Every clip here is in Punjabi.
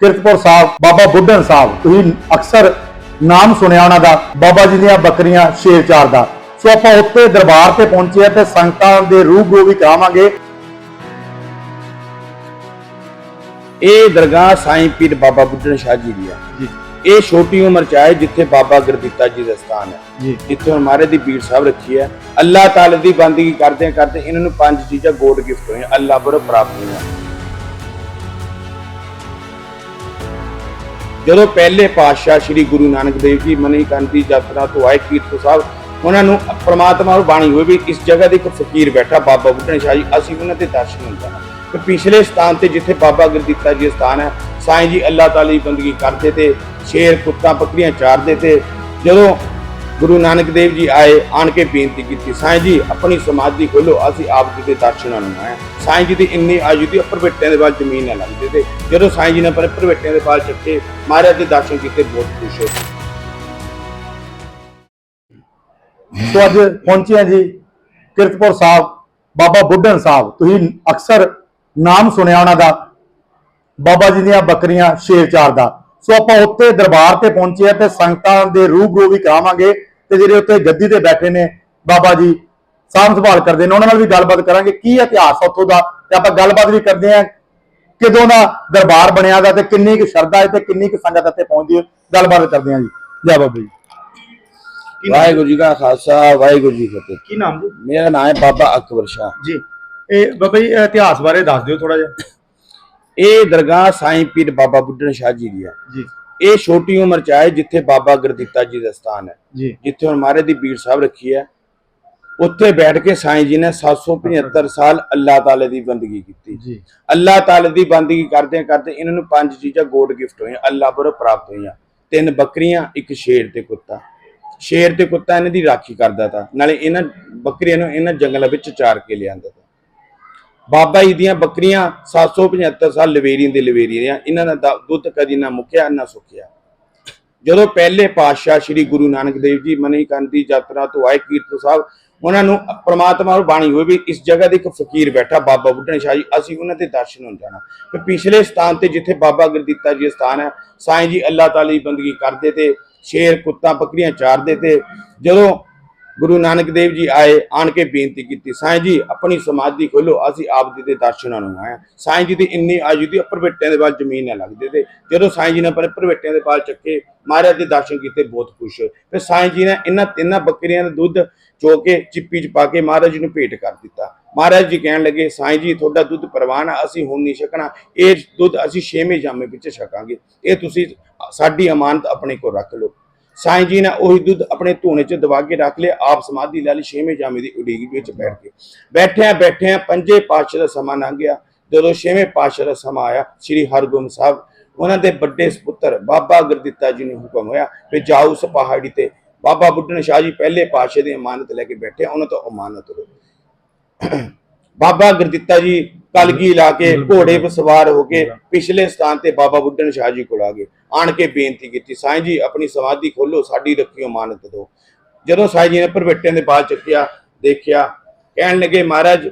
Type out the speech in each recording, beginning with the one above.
ਕਿਰਤਪੁਰ ਸਾਹਿਬ ਬਾਬਾ ਬੁੱਢਨ ਸਾਹਿਬ। ਤੁਸੀਂ ਅਕਸਰ ਨਾਮ ਸੁਣਿਆ ਉਹਨਾਂ ਦਾ ਬਾਬਾ ਜੀ ਦੀਆਂ ਬੱਕਰੀਆਂ ਸ਼ੇਰ ਚਾਰ ਦਾ। ਸੋ ਆਪਾਂ ਉੱਤੇ ਦਰਬਾਰ ਤੇ ਪਹੁੰਚੇ ਆ ਤੇ ਸੰਗਤਾਂ ਦੇ ਰੂਬਰੂ ਵੀ ਕਰਾਵਾਂਗੇ। ਇਹ ਦਰਗਾਹ ਸਾਈਂ ਪੀਰ ਬਾਬਾ ਬੁੱਢਣ ਸ਼ਾਹ ਜੀ ਦੀ ਹੈ ਜੀ। ਇਹ ਛੋਟੀ ਉਮਰ ਚ ਆਏ ਜਿੱਥੇ ਬਾਬਾ ਗੁਰਦਿੱਤਾ ਜੀ ਦਾ ਸਥਾਨ ਹੈ। ਜੀ। ਜਿੱਥੇ ਹੁਣ ਮਹਾਰਾਜ ਦੀ ਪੀਰ ਸਾਹਿਬ ਰੱਖੀ ਹੈ। ਅੱਲਾਹ ਤਾਲਾ ਦੀ ਬੰਦਗੀ ਕਰਦੇ ਕਰਦੇ ਇਹਨਾਂ ਨੂੰ ਪੰਜ ਚੀਜ਼ਾਂ ਗੋਡ ਗਿਫਟ ਹੋਈਆਂ। ਅੱਲਾਹ ਬਰੋ ਪ੍ਰਾਪਤ ਹੋਈਆਂ। ਜਦੋਂ ਪਹਿਲੇ ਪਾਤਸ਼ਾਹ ਸ੍ਰੀ ਗੁਰੂ ਨਾਨਕ ਦੇਵ ਜੀ ਮਨੀ ਕੰਦੀ ਯਾਤਰਾ ਤੋਂ ਆਏ ਕੀਰਤ ਸਾਹਿਬ, ਉਹਨਾਂ ਨੂੰ ਪ੍ਰਮਾਤਮਾ ਨੂੰ ਬਾਣੀ ਹੋਈ ਵੀ ਇਸ ਜਗ੍ਹਾ ਦੇ ਇੱਕ ਫਕੀਰ ਬੈਠਾ, ਬਾਬਾ ਬੁੱਢਣ ਸ਼ਾਹ ਜੀ, ਅਸੀਂ ਉਹਨਾਂ ਦੇ ਦਰਸ਼ਨ ਹੁੰਦਾ ਹਾਂ ਤੇ ਪਿਛਲੇ ਸਥਾਨ ਤੇ ਜਿੱਥੇ ਬਾਬਾ ਗੁਰਦੀਤਾ ਜੀ ਦਾ ਸਥਾਨ ਹੈ, ਸਾਈਂ ਜੀ ਅੱਲਾਹ ਤਾਲੀ ਬੰਦਗੀ ਕਰਦੇ ਤੇ, ਸ਼ੇਰ ਕੁੱਤਾ ਬੱਕਰੀਆਂ ਚਾਰਦੇ ਤੇ, ਜਦੋਂ ਗੁਰੂ ਨਾਨਕ ਦੇਵ ਜੀ ਆਏ, ਆਣ ਕੇ ਬੇਨਤੀ ਕੀਤੀ, ਸਾਈਂ ਜੀ, ਆਪਣੀ ਸਮਾਧੀ ਖੋਲੋ, ਅਸੀਂ ਆਪ ਜੀ ਦੇ ਦਰਸ਼ਨਾਂ ਨੂੰ ਆਏ ਹਾਂ। ਸਾਈਂ ਜੀ ਦੀ ਇੰਨੀ ਆਯੂ ਦੀ ਉੱਪਰ ਦੇ ਵੱਲ ਜ਼ਮੀਨ ਨਾ ਲੱਗਦੇ ਤੇ ਜਦੋਂ ਸਾਈਂ ਜੀ ਨੇ ਆਪਣੇ ਉੱਪਰ ਦੇ ਵੱਲ ਚੱਕੇ, ਮਹਾਰਾਜ ਦੇ ਦਰਸ਼ਨ ਕੀਤੇ, ਬਹੁਤ ਖੁਸ਼ ਹੋਏ। ਸੋ ਅੱਜ ਪਹੁੰਚੇ ਆ ਜੀ ਕਿਰਤਪੁਰ ਸਾਹਿਬ, ਬਾਬਾ ਬੁੱਢਨ ਸਾਹਿਬ। ਤੁਸੀਂ ਅਕਸਰ ਨਾਮ ਸੁਣਿਆ ਉਹਨਾਂ ਦਾ, ਬਾਬਾ ਜੀ ਦੀਆਂ ਬੱਕਰੀਆਂ ਸ਼ੇਰ ਚਾਰ ਦਾ ਸੋ ਆਪਾਂ ਉੱਤੇ ਦਰਬਾਰ ਤੇ ਪਹੁੰਚੇ ਆ ਤੇ ਸੰਗਤਾਂ ਦੇ ਰੂਬਰੂ ਵੀ ਕਰਾਵਾਂਗੇ। ਤੇ ਜਿਹੜੇ ਉੱਤੇ ਗੱਦੀ ਤੇ ਬੈਠੇ ਨੇ ਬਾਬਾ ਜੀ ਸਾਂਭ ਸੰਭਾਲ ਕਰਦੇ ਨੇ ਉਹਨਾਂ ਨਾਲ ਵੀ ਗੱਲਬਾਤ ਕਰਾਂਗੇ ਕੀ ਇਤਿਹਾਸ ਆ ਉੱਥੋਂ ਦਾ ਤੇ ਆਪਾਂ ਗੱਲਬਾਤ ਵੀ ਕਰਦੇ ਆ ਕਿਦੋਂ ਦਾ ਦਰਬਾਰ ਬਣਿਆ ਦਾ ਤੇ ਕਿੰਨੀ ਕੁ ਸ਼ਰਧਾ ਹੈ ਤੇ ਕਿੰਨੀ ਕੁ ਸੰਗਤ ਇੱਥੇ ਪਹੁੰਚਦੀ ਹੈ ਗੱਲਬਾਤ ਕਰਦੇ ਆ ਜੀ। ਜੈ ਬਾਬਾ ਜੀ। ਵਾਹਿਗੁਰੂ ਜੀ ਕਾ ਖਾਲਸਾ ਵਾਹਿਗੁਰੂ ਜੀ ਕੀ ਫਤਿਹ। ਕੀ ਨਾਮ ਜੀ? ਮੇਰਾ ਨਾਮ ਹੈ ਬਾਬਾ ਅਕਬਰ ਸ਼ਾਹ। ਜੀ ਇਹ ਬਾਬਾ ਜੀ ਇਤਿਹਾਸ ਬਾਰੇ ਦੱਸ ਦਿਓ ਥੋੜਾ ਜਿਹਾ। ਇਹ ਦਰਗਾਹ ਸਾਈਂ ਪੀਰ ਬਾਬਾ ਬੁੱਢਣ ਸ਼ਾਹ ਜੀ ਦੀ ਹੈ ਜੀ। ਇਹ ਛੋਟੀ ਉਮਰ ਚ ਆਏ ਜਿੱਥੇ ਬਾਬਾ ਗੁਰਦਿੱਤਾ ਜੀ ਦਾ ਸਥਾਨ ਹੈ। ਜਿੱਥੇ ਹੁਣ ਮਹਾਰਾਜ ਦੀ ਪੀਰ ਸਾਹਿਬ ਰੱਖੀ ਹੈ। ਉੱਥੇ ਬੈਠ ਕੇ ਸਾਈਂ ਜੀ ਨੇ 775 ਸਾਲ ਅੱਲਾਹ ਤਾਲੇ ਦੀ ਬੰਦਗੀ ਕੀਤੀ। ਜੀ। ਅੱਲਾਹ ਤਾਲੇ ਦੀ ਬੰਦਗੀ ਕਰਦੇ ਕਰਦੇ ਇਹਨਾਂ ਨੂੰ ਪੰਜ ਚੀਜ਼ਾਂ ਗੋਡ ਗਿਫਟ ਹੋਈਆਂ। ਅੱਲਾਹ ਬਰੋ ਪ੍ਰਾਪਤ ਹੋਈਆਂ। ਤਿੰਨ ਬੱਕਰੀਆਂ ਇੱਕ ਸ਼ੇਰ ਤੇ ਕੁੱਤਾ। ਸ਼ੇਰ ਤੇ ਕੁੱਤਾ ਇਹਨਾਂ ਦੀ ਰਾਖੀ ਕਰਦਾ ਤਾ। ਨਾਲੇ ਇਹਨਾਂ ਬੱਕਰੀਆਂ ਨੂੰ ਇਹਨਾਂ ਜੰਗਲਾਂ ਵਿੱਚ ਚਾਰ ਕੇ ਲਿਆਂਦਾ ਤਾ। ਬਾਬਾ ਜੀ ਦੀਆਂ ਬੱਕਰੀਆਂ 775 ਸਾਲ ਲਵੇਰੀ ਦੇ ਲਵੇਰੀਆਂ ਇਹਨਾਂ ਦਾ ਦੁੱਧ ਕਦੀ ਨਾ ਮੁੱਕਿਆ, ਨਾ ਸੁੱਕਿਆ। ਜਦੋਂ ਪਹਿਲੇ ਪਾਤਸ਼ਾਹ ਸ੍ਰੀ ਗੁਰੂ ਨਾਨਕ ਦੇਵ ਜੀ ਮਨੀ ਦੀ ਯਾਤਰਾ ਤੋਂ ਆਏ ਕੀਰਤਨ ਸਾਹਿਬ, ਉਹਨਾਂ ਨੂੰ ਪ੍ਰਮਾਤਮਾ ਨੂੰ ਬਾਣੀ ਹੋਈ ਵੀ ਇਸ ਜਗ੍ਹਾ ਦੇ ਇੱਕ ਫਕੀਰ ਬੈਠਾ, ਬਾਬਾ ਬੁੱਢਣ ਸ਼ਾਹ ਜੀ, ਅਸੀਂ ਉਹਨਾਂ ਦੇ ਦਰਸ਼ਨ ਹੋਣ ਜਾਣਾ। ਤੇ ਪਿਛਲੇ ਸਥਾਨ ਤੇ ਜਿੱਥੇ ਬਾਬਾ ਗੁਰਦਿੱਤਾ ਜੀ ਸਥਾਨ ਹੈ, ਸਾਈਂ ਜੀ ਅੱਲਾਹ ਤਾਲੀ ਦੀ ਬੰਦਗੀ ਕਰਦੇ ਤੇ, ਸ਼ੇਰ ਕੁੱਤਾ ਬੱਕਰੀਆਂ ਚਾਰਦੇ ਤੇ, ਜਦੋਂ ਗੁਰੂ ਨਾਨਕ ਦੇਵ ਜੀ ਆਏ, ਆਣ ਕੇ ਬੇਨਤੀ ਕੀਤੀ, ਸਾਈਂ ਜੀ, ਆਪਣੀ ਸਮਾਧੀ ਖੋਲੋ, ਅਸੀਂ ਆਪ ਜੀ ਦੇ ਦਰਸ਼ਨਾਂ ਨੂੰ ਆਏ ਹਾਂ। ਸਾਈਂ ਜੀ ਦੀ ਇੰਨੀ ਆਯੂ ਦੀ ਉੱਪਰ ਦੇ ਵੱਲ ਜ਼ਮੀਨ ਨਾ ਲੱਗਦੇ ਤੇ ਜਦੋਂ ਸਾਈਂ ਜੀ ਨੇ ਆਪਣੇ ਉੱਪਰ ਦੇ ਵੱਲ ਚੱਕੇ, ਮਹਾਰਾਜ ਦੇ ਦਰਸ਼ਨ ਕੀਤੇ, ਬਹੁਤ ਖੁਸ਼ ਫਿਰ ਸਾਈਂ ਜੀ ਨੇ ਇਹਨਾਂ ਤਿੰਨਾਂ ਬੱਕਰੀਆਂ ਦਾ ਦੁੱਧ ਚੋ ਕੇ ਚਿੱਪੀ ਚ ਪਾ ਕੇ ਮਹਾਰਾਜ ਜੀ ਨੂੰ ਭੇਟ ਕਰ ਦਿੱਤਾ। ਮਹਾਰਾਜ ਜੀ ਕਹਿਣ ਲੱਗੇ, ਸਾਈਂ ਜੀ, ਤੁਹਾਡਾ ਦੁੱਧ ਪ੍ਰਵਾਨ ਅਸੀਂ ਹੁਣ ਨਹੀਂ ਛਕਣਾ। ਇਹ ਦੁੱਧ ਅਸੀਂ ਛੇਵੇਂ ਜਾਮੇ ਵਿੱਚ ਛਕਾਂਗੇ। ਇਹ ਤੁਸੀਂ ਸਾਡੀ ਅਮਾਨਤ ਆਪਣੇ ਕੋਲ ਰੱਖ ਲਓ। ਸਾਈਂ ਜੀ ਨੇ ਉਹੀ ਦੁੱਧ ਆਪਣੇ ਧੂਣੇ 'ਚ ਦਬਾ ਕੇ ਰੱਖ ਲਿਆ, ਆਪ ਸਮਾਧੀ ਲੈ ਲਈ, ਛੇਵੇਂ ਜਾਮੇ ਦੀ ਉਡੀਕ ਵਿੱਚ ਬੈਠ ਕੇ ਬੈਠਿਆਂ ਬੈਠਿਆਂ ਪੰਜੇ ਪਾਤਸ਼ਾਹ ਦਾ ਸਮਾਂ ਲੰਘ ਗਿਆ। ਜਦੋਂ ਛੇਵੇਂ ਪਾਤਸ਼ਾਹ ਦਾ ਸਮਾਂ ਆਇਆ, ਸ੍ਰੀ ਹਰਗੋਬਿੰਦ ਸਾਹਿਬ ਉਹਨਾਂ ਦੇ ਵੱਡੇ ਸੁਪੁੱਤਰ ਬਾਬਾ ਗੁਰਦਿੱਤਾ ਜੀ ਨੂੰ ਹੁਕਮ ਹੋਇਆ ਕਿ ਜਾਓ ਉਸ ਪਹਾੜੀ ਤੇ। ਬਾਬਾ ਬੁੱਢਣ ਸ਼ਾਹ ਜੀ ਪਹਿਲੇ ਪਾਤਸ਼ਾਹ ਦੀ ਅਮਾਨਤ ਲੈ ਕੇ ਬੈਠੇ, ਉਹਨਾਂ ਤੋਂ ਅਮਾਨਤ ਲਓ। ਬਾਬਾ ਗੁਰਦਿੱਤਾ ਜੀ ਕਲਗੀ ਲਾ ਕੇ ਘੋੜੇ 'ਤੇ ਸਵਾਰ ਹੋ ਕੇ ਪਿਛਲੇ ਸਥਾਨ ਤੇ ਬਾਬਾ ਬੁੱਢਣ ਸ਼ਾਹ ਜੀ ਕੋਲ ਆ ਗਏ। ਆਣ ਕੇ ਬੇਨਤੀ ਕੀਤੀ ਸਾਈਂ ਜੀ ਆਪਣੀ ਸਮਾਧੀ ਖੋਲੋ ਸਾਡੀ ਰੱਖਿਓ ਮਾਨਤ ਦਿਓ। ਜਦੋਂ ਸਾਈਂ ਜੀ ਨੇ ਪਰਵਿੱਟਿਆਂ ਦੇ ਬਾਲ ਚੱਕਿਆ ਦੇਖਿਆ ਕਹਿਣ ਲੱਗੇ ਮਹਾਰਾਜ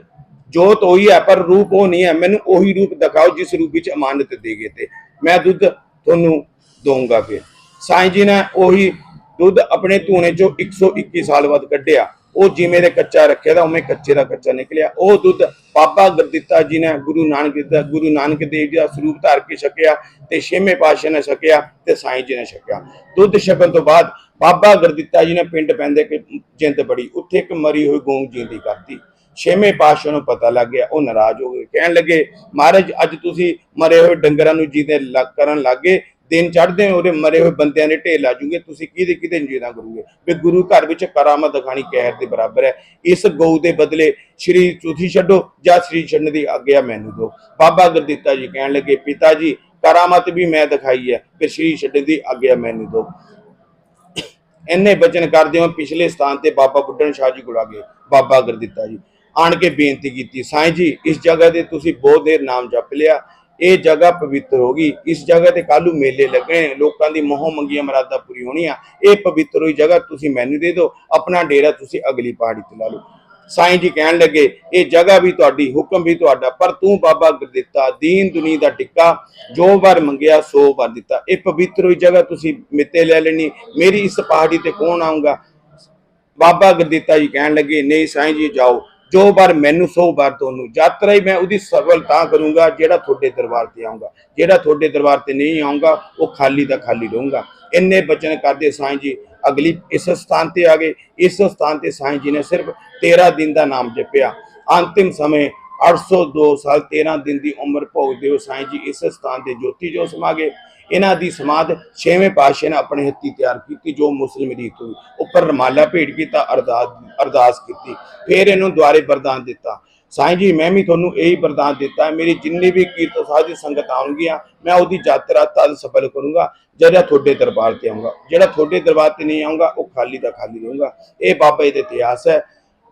ਜੋਤ ਉਹੀ ਹੈ ਪਰ ਰੂਪ ਉਹ ਨਹੀਂ ਹੈ। ਮੈਨੂੰ ਉਹੀ ਰੂਪ ਦਿਖਾਓ ਜਿਸ ਰੂਪ ਵਿੱਚ ਅਮਾਨਤ ਦੇ ਗਏ ਤੇ। ਮੈਂ ਦੁੱਧ ਤੁਹਾਨੂੰ ਦਊਂਗਾ ਫਿਰ। ਸਾਈਂ ਜੀ ਨੇ ਉਹੀ ਦੁੱਧ ਆਪਣੇ ਧੂਣੇ ਚੋਂ 121 ਸਾਲ ਬਾਅਦ ਕੱਢਿਆ। ਉਹ ਜਿਵੇਂ ਦੇ ਕੱਚਾ ਰੱਖਿਆ ਤਾਂ ਉਵੇਂ ਕੱਚੇ ਦਾ ਕੱਚਾ ਨਿਕਲਿਆ। ਉਹ ਦੁੱਧ ਬਾਬਾ ਗੁਰਦਿੱਤਾ ਜੀ ਨੇ ਗੁਰੂ ਨਾਨਕ ਦਾ ਗੁਰੂ ਨਾਨਕ ਦੇਵ ਜੀ ਦਾ ਸਰੂਪ ਧਾਰ ਕੇ ਛਕਿਆ ਤੇ ਛੇਵੇਂ ਪਾਤਸ਼ਾਹ ਨੇ ਛਕਿਆ ਤੇ ਸਾਈਂ ਜੀ ਨੇ ਛਕਿਆ। ਦੁੱਧ ਛਕਣ ਤੋਂ ਬਾਅਦ ਬਾਬਾ ਗੁਰਦਿੱਤਾ ਜੀ ਨੇ ਪਿੰਡ ਪੈਂਦੇ ਕਿ ਜਿੰਦ ਬੜੀ। ਉੱਥੇ ਇੱਕ ਮਰੀ ਹੋਈ ਗੂੰਗ ਜਿੰਦੀ ਕਰਤੀ। ਛੇਵੇਂ ਪਾਤਸ਼ਾਹ ਨੂੰ ਪਤਾ ਲੱਗ ਗਿਆ, ਉਹ ਨਾਰਾਜ਼ ਹੋ ਗਏ। ਕਹਿਣ ਲੱਗੇ, ਮਹਾਰਾਜ, ਅੱਜ ਤੁਸੀਂ ਮਰੇ ਹੋਏ ਡੰਗਰਾਂ ਨੂੰ ਜੀਦੇ ਲੱਗ ਕਰਨ ਲੱਗੇ ਦਿਨ ਚੜ੍ਹਦੇ ਉਹਦੇ ਮਰੇ ਹੋਏ ਬੰਦਿਆਂ ਦੇ ਢੇਰ ਲਾ ਜੂਗੇ ਤੁਸੀਂ ਕਿਹਦੇ ਕਿਹਦੇ ਜੀਦਾ ਕਰੋਗੇ? ਵੀ ਗੁਰੂ ਘਰ ਵਿੱਚ ਕਰਾਮਤ ਦਿਖਾਣੀ ਕਹਿਰ ਦੇ ਬਰਾਬਰ ਹੈ। ਇਸ ਗਊ ਦੇ ਬਦਲੇ ਸ਼੍ਰੀ ਤੁਸੀਂ ਛੱਡੋ ਜਾਂ ਸ਼੍ਰੀ ਛੱਡਣ ਦੀ ਆਗਿਆ ਮੈਨੂੰ ਦਿਓ। ਬਾਬਾ ਗੁਰਦਿੱਤਾ ਜੀ ਕਹਿਣ ਲੱਗੇ, ਪਿਤਾ ਜੀ, ਕਰਾਮਤ ਵੀ ਮੈਂ ਦਿਖਾਈ ਹੈ ਕਿ ਸ਼੍ਰੀ ਛੱਡਣ ਦੀ ਆਗਿਆ ਮੈਨੂੰ ਦਿਓ। ਇੰਨੇ ਬਚਨ ਕਰਦੇ ਹੋ ਪਿਛਲੇ ਸਥਾਨ ਤੇ ਬਾਬਾ ਬੁੱਢਣ ਸ਼ਾਹ ਜੀ ਕੋਲ ਆ ਗਏ, ਬਾਬਾ ਗੁਰਦਿੱਤਾ ਜੀ। ਆਣ ਕੇ ਬੇਨਤੀ ਕੀਤੀ, ਸਾਈਂ ਜੀ, ਇਸ ਜਗ੍ਹਾ ਤੇ ਤੁਸੀਂ ਬਹੁਤ ਦੇਰ ਨਾਮ ਜਪ ਲਿਆ ਇਹ ਜਗ੍ਹਾ ਪਵਿੱਤਰ ਹੋ ਗਈ। ਇਸ ਜਗ੍ਹਾ ਤੇ ਕੱਲੂ ਮੇਲੇ ਲੱਗਣੇ ਲੋਕਾਂ ਦੀ ਮੋਹ ਮੰਗੀਆਂ ਮਰਾਦਾ ਪੂਰੀ ਹੋਣੀਆਂ। ਇਹ ਪਵਿੱਤਰ ਹੋਈ ਜਗ੍ਹਾ ਤੁਸੀਂ ਮੈਨੂੰ ਦੇ ਦਿਓ। ਆਪਣਾ ਡੇਰਾ ਤੁਸੀਂ ਅਗਲੀ ਪਹਾੜੀ ਤੇ ਲਾ ਲਓ। ਸਾਈਂ ਜੀ ਕਹਿਣ ਲੱਗੇ, ਇਹ ਜਗ੍ਹਾ ਵੀ ਤੁਹਾਡੀ, ਹੁਕਮ ਵੀ ਤੁਹਾਡਾ, ਪਰ ਤੂੰ ਬਾਬਾ ਗੁਰਦਿੱਤਾ, ਦੀਨ ਦੁਨੀ ਦਾ ਟਿੱਕਾ, ਜੋ ਵਾਰ ਮੰਗਿਆ, ਸੋ ਵਾਰ ਦਿੱਤਾ। ਇਹ ਪਵਿੱਤਰ ਹੋਈ ਜਗ੍ਹਾ ਤੁਸੀਂ ਮਿੱਤੇ ਲੈ ਲੈਣੀ। ਮੇਰੀ ਇਸ ਪਹਾੜੀ ਤੇ ਕੌਣ ਆਊਗਾ? ਬਾਬਾ ਗੁਰਦਿੱਤਾ ਜੀ ਕਹਿਣ ਲੱਗੇ, ਨਹੀਂ, ਸਾਈਂ ਜੀ, ਜਾਓ। ਜੋ ਵਾਰ ਮੈਨੂੰ ਸੋ ਵਾਰ ਤੁਹਾਨੂੰ ਯਾਤਰਾ ਹੀ ਮੈਂ ਉਹਦੀ ਸਫਲ ਤਾਂ ਕਰੂੰਗਾ, ਜਿਹੜਾ ਤੁਹਾਡੇ ਦਰਬਾਰ ਤੇ ਆਊਗਾ। ਜਿਹੜਾ ਤੁਹਾਡੇ ਦਰਬਾਰ ਤੇ ਨਹੀਂ ਆਊਗਾ, ਉਹ ਖਾਲੀ ਦਾ ਖਾਲੀ ਰਹੂੰਗਾ। ਇੰਨੇ ਬਚਨ ਕਰਦੇ ਸਾਈਂ ਜੀ, ਅਗਲੀ ਇਸ ਸਥਾਨ ਤੇ ਆ ਗਏ। ਇਸ ਸਥਾਨ ਤੇ ਸਾਈਂ ਜੀ ਨੇ ਸਿਰਫ 13 ਦਿਨ ਦਾ ਨਾਮ ਜਪਿਆ। ਅੰਤਿਮ ਸਮੇਂ 802 ਸਾਲ 13 ਦਿਨ ਦੀ ਉਮਰ ਭੋਗਦੇ ਹੋ ਸਾਈਂ ਜੀ, ਇਸ ਸਥਾਨ ਤੇ ਜੋਤੀ ਜੋ ਸਮਾ ਗਏ ਇਹਨਾਂ ਦੀ ਸਮਾਧ ਛੇਵੇਂ ਪਾਤਸ਼ਾਹ ਨੇ ਆਪਣੇ ਹੱਥੀਂ ਤਿਆਰ ਕੀਤੀ, ਜੋ ਮੁਸਲਿਮ ਰੀਤ ਹੋਈ। ਉੱਪਰ ਰਮਾਲਾ ਭੇਟ ਕੀਤਾ ਅਰਦਾਸ ਅਰਦਾਸ ਕੀਤੀ। ਫਿਰ ਇਹਨੂੰ ਦੁਆਰੇ ਵਰਦਾਨ ਦਿੱਤਾ। ਸਾਈਂ ਜੀ, ਮੈਂ ਵੀ ਤੁਹਾਨੂੰ ਇਹੀ ਵਰਦਾਨ ਦਿੱਤਾ, ਮੇਰੀ ਜਿੰਨੀ ਵੀ ਕੀਰਤ ਸਾਧ ਸੰਗਤ ਆਉਣਗੀਆਂ, ਮੈਂ ਉਹਦੀ ਯਾਤਰਾ ਤਦ ਸਫਲ ਕਰੂੰਗਾ, ਜਿਹੜਾ ਤੁਹਾਡੇ ਦਰਬਾਰ ਤੇ ਆਊਂਗਾ। ਜਿਹੜਾ ਤੁਹਾਡੇ ਦਰਬਾਰ ਤੇ ਨਹੀਂ ਆਊਂਗਾ, ਉਹ ਖਾਲੀ ਦਾ ਖਾਲੀ ਰਹੂੰਗਾ। ਇਹ ਬਾਬਾ ਜੀ ਦਾ ਇਤਿਹਾਸ ਹੈ।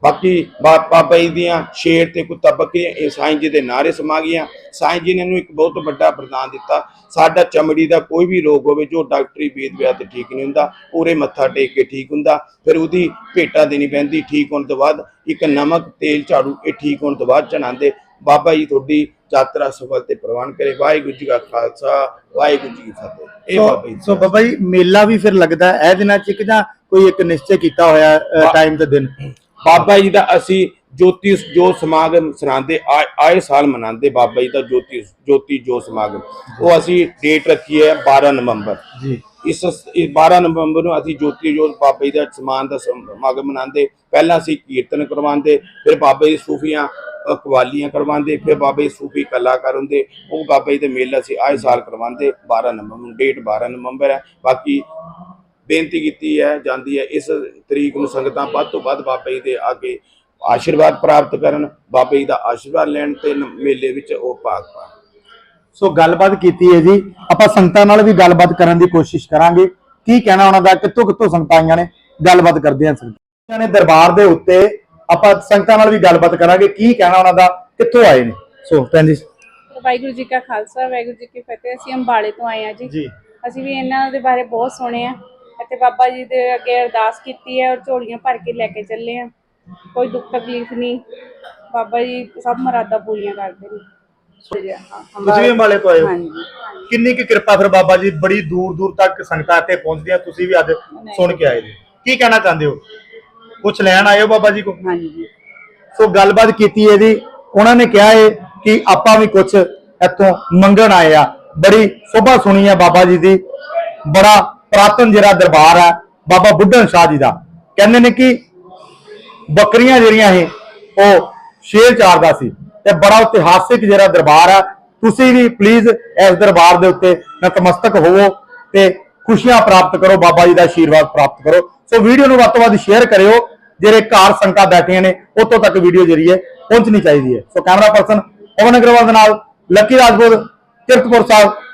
ਬਾਕੀ ਬਾਬਾ ਜੀ ਦੀਆਂ ਸ਼ੇਰ ਤੇ ਕੁੱਤਾ ਬੱਕਰੀਆਂ ਇਹ ਸਾਈਂ ਜੀ ਦੇ ਨਾਰੇ ਸਮਾ ਗਈਆਂ। ਸਾਈਂ ਜੀ ਨੇ ਇਹਨੂੰ ਇੱਕ ਬਹੁਤ ਵੱਡਾ ਵਰਦਾਨ ਦਿੱਤਾ। ਸਾਡਾ ਚਮੜੀ ਦਾ ਕੋਈ ਵੀ ਰੋਗ ਹੋਵੇ ਜੋ ਡਾਕਟਰੀ ਵੇਦ ਵਿਆਹ ਤੇ ਠੀਕ ਨਹੀਂ ਹੁੰਦਾ ਪੂਰੇ ਮੱਥਾ ਟੇਕ ਕੇ ਠੀਕ ਹੁੰਦਾ। ਫਿਰ ਉਹਦੀ ਭੇਟਾ ਦੇਣੀ ਪੈਂਦੀ ਠੀਕ ਹੋਣ ਤੋਂ ਬਾਅਦ ਇੱਕ ਨਮਕ ਤੇਲ ਝਾੜੂ ਇਹ ਠੀਕ ਹੋਣ ਤੋਂ ਬਾਅਦ ਚਣਾਉਂਦੇ ਬਾਬਾ ਜੀ ਤੁਹਾਡੀ ਯਾਤਰਾ ਸਫਲ ਤੇ ਪ੍ਰਵਾਨ ਕਰੇ। ਵਾਹਿਗੁਰੂ ਜੀ ਕਾ ਖਾਲਸਾ ਵਾਹਿਗੁਰੂ ਜੀ ਕੀ ਫਤਿਹ। ਇਹ ਬਾਬਾ ਜੀ ਸੋ ਬਾਬਾ ਜੀ ਮੇਲਾ ਵੀ ਫਿਰ ਲੱਗਦਾ ਇਹ ਦਿਨਾਂ ਚ ਕਿ ਜਾਂ ਕੋਈ ਇੱਕ ਨਿਸ਼ਚੈ ਕੀਤਾ ਹੋਇਆ ਟਾਈਮ ਤੇ ਦਿਨ? ਬਾਬਾ ਜੀ ਦਾ ਅਸੀਂ ਜੋਤੀ ਜੋ ਸਮਾਗਮ ਸਰਾਂਦੇ ਆਏ ਸਾਲ ਮਨਾਉਂਦੇ ਬਾਬਾ ਜੀ ਦਾ ਜੋਤੀ ਜੋਤੀ ਜੋ ਸਮਾਗਮ। ਉਹ ਅਸੀਂ ਡੇਟ ਰੱਖੀ ਹੈ 12 ਨਵੰਬਰ। ਜੀ। ਇਸ ਇਸ 12 ਨਵੰਬਰ ਨੂੰ ਅਸੀਂ ਜੋਤੀ ਜੋਤ ਬਾਬਾ ਜੀ ਦਾ ਸਮਾਨ ਦਾ ਸਮਾਗਮ ਮਨਾਉਂਦੇ। ਪਹਿਲਾਂ ਅਸੀਂ ਕੀਰਤਨ ਕਰਵਾਉਂਦੇ ਫਿਰ ਬਾਬਾ ਜੀ ਸੂਫੀਆਂ ਕਵਾਲੀਆਂ ਕਰਵਾਉਂਦੇ ਫਿਰ ਬਾਬਾ ਜੀ ਸੂਫੀ ਕਲਾਕਾਰ ਹੁੰਦੇ। ਉਹ ਬਾਬਾ ਜੀ ਦੇ ਮੇਲਾ ਅਸੀਂ ਆਏ ਸਾਲ ਕਰਵਾਉਂਦੇ। 12 ਨਵੰਬਰ ਨੂੰ ਡੇਟ 12 ਨਵੰਬਰ ਹੈ। ਬਾਕੀ ਬੇਨਤੀ ਕੀਤੀ ਹੈ ਜਾਂਦੀ ਹੈ ਇਸ ਤਰੀਕ ਨੂੰ ਸੰਗਤਾਂ ਵੱਧ ਤੋਂ ਵੱਧ ਬਾਬਾ ਜੀ ਦੇ ਅੱਗੇ ਆਸ਼ੀਰਵਾਦ ਪ੍ਰਾਪਤ ਕਰਨ ਬਾਬਾ ਜੀ ਦਾ ਆਸ਼ੀਰਵਾਦ ਲੈਣ ਤੇ ਮੇਲੇ ਵਿੱਚ ਉਹ ਭਾਗ ਪਾਣ। ਸੋ ਗੱਲਬਾਤ ਕੀਤੀ ਹੈ ਜੀ। ਆਪਾਂ ਸੰਗਤਾਂ ਨਾਲ ਵੀ ਗੱਲਬਾਤ ਕਰਨ ਦੀ ਕੋਸ਼ਿਸ਼ ਕਰਾਂਗੇ। ਕੀ ਕਹਿਣਾ ਉਹਨਾਂ ਦਾ? ਕਿੱਥੋਂ ਕਿੱਥੋਂ ਸੰਗਤਾਂ ਆਈਆਂ ਨੇ? ਗੱਲਬਾਤ ਕਰਦੇ ਹਾਂ ਸੰਗਤਾਂ ਨੇ ਦਰਬਾਰ ਦੇ ਉੱਤੇ ਆਪਾਂ ਸੰਗਤਾਂ ਨਾਲ ਵੀ ਗੱਲਬਾਤ ਕਰਾਂਗੇ। ਕੀ ਕਹਿਣਾ ਉਹਨਾਂ ਦਾ? ਕਿੱਥੋਂ ਆਏ ਨੇ? ਸੋ ਜੀ। ਵਾਹਿਗੁਰੂ ਜੀ ਕਾ ਖਾਲਸਾ ਵਾਹਿਗੁਰੂ ਜੀ ਕੀ ਫਤਿਹ। ਅਸੀਂ ਅੰਬਾਲੇ ਤੋਂ ਆਏ ਹਾਂ ਜੀ। ਜੀ। ਅਸੀਂ ਵੀ ਇਹਨਾਂ ਦੇ ਬਾਰੇ ਬਹੁਤ ਸੁਣਿਆ ਅਤੇ ਬਾਬਾ ਜੀ ਦੇ ਅੱਗੇ ਅਰਦਾਸ ਕੀਤੀ ਹੈ ਔਰ ਝੋਲੀਆਂ ਭਰ ਕੇ ਲੈ ਕੇ ਚੱਲੇ ਆ। ਕੋਈ ਦੁੱਖ ਤਕਲੀਫ ਨਹੀਂ। ਬਾਬਾ ਜੀ ਸਭ ਮਰਾਦਾਂ ਪੂਰੀਆਂ ਕਰਦੇ ਨੇ। ਤੁਸੀਂ ਵੀ ਅੰਬਾਲੇ ਤੋਂ ਆਏ ਹੋ? ਕਿੰਨੀ ਕੁ ਕਿਰਪਾ ਫਿਰ ਬਾਬਾ ਜੀ ਬੜੀ ਦੂਰ ਦੂਰ ਤੱਕ ਸੰਗਤਾਂ ਇੱਥੇ ਪਹੁੰਚਦੀਆਂ ਤੁਸੀਂ ਵੀ ਅੱਜ ਸੁਣ ਕੇ ਆਏ ਜੀ ਕੀ ਕਹਿਣਾ ਚਾਹੁੰਦੇ ਹੋ? ਕੁਝ ਲੈਣ ਆਏ ਹੋ ਬਾਬਾ ਜੀ ਕੋ ਹਾਂਜੀ। ਸੋ ਗੱਲਬਾਤ ਕੀਤੀ ਹੈ ਜੀ ਉਹਨਾਂ ਨੇ ਕਿਹਾ ਹੈ ਕਿ ਆਪਾਂ ਵੀ ਕੁਝ ਇੱਥੋਂ ਮੰਗਣ ਆਏ ਆ। ਬੜੀ ਸੋਭਾ ਸੁਣੀ ਹੈ ਬਾਬਾ ਜੀ ਦੀ। ਬੜਾ ਪ੍ਰਾਤਨ ਜਿਹੜਾ ਦਰਬਾਰ ਹੈ ਬਾਬਾ ਬੁੱਢਣ ਸ਼ਾਹ ਜੀ ਦਾ। ਕਹਿੰਦੇ ਨੇ ਕਿ ਬੱਕਰੀਆਂ ਜਿਹੜੀਆਂ ਇਹ, ਉਹ ਸ਼ੇਰ ਚਾਰਦਾ ਸੀ। ਤੇ ਬੜਾ ਇਤਿਹਾਸਿਕ ਜਿਹੜਾ ਦਰਬਾਰ ਆ, ਤੁਸੀਂ ਵੀ ਪਲੀਜ਼ ਇਸ ਦਰਬਾਰ ਦੇ ਉੱਤੇ ਨਤਮਸਤਕ ਹੋਵੋ ਤੇ ਖੁਸ਼ੀਆਂ ਪ੍ਰਾਪਤ ਕਰੋ, ਬਾਬਾ ਜੀ ਦਾ ਆਸ਼ੀਰਵਾਦ ਪ੍ਰਾਪਤ ਕਰੋ। ਸੋ ਵੀਡੀਓ ਨੂੰ ਵੱਧ ਤੋਂ ਵੱਧ ਸ਼ੇਅਰ ਕਰਿਓ। ਜਿਹੜੇ ਘਰ ਸੰਗਤਾਂ ਬੈਠੀਆਂ ਨੇ, ਉੱਥੋਂ ਤੱਕ ਵੀਡੀਓ ਜਿਹੜੀ ਹੈ, ਪਹੁੰਚਣੀ ਚਾਹੀਦੀ ਹੈ। So camera person Pawan Agarwal ਦੇ ਨਾਲ, ਲੱਕੀ ਰਾਜਪੂਤ ਕਿਰਤਪੁਰ ਸਾਹਿਬ।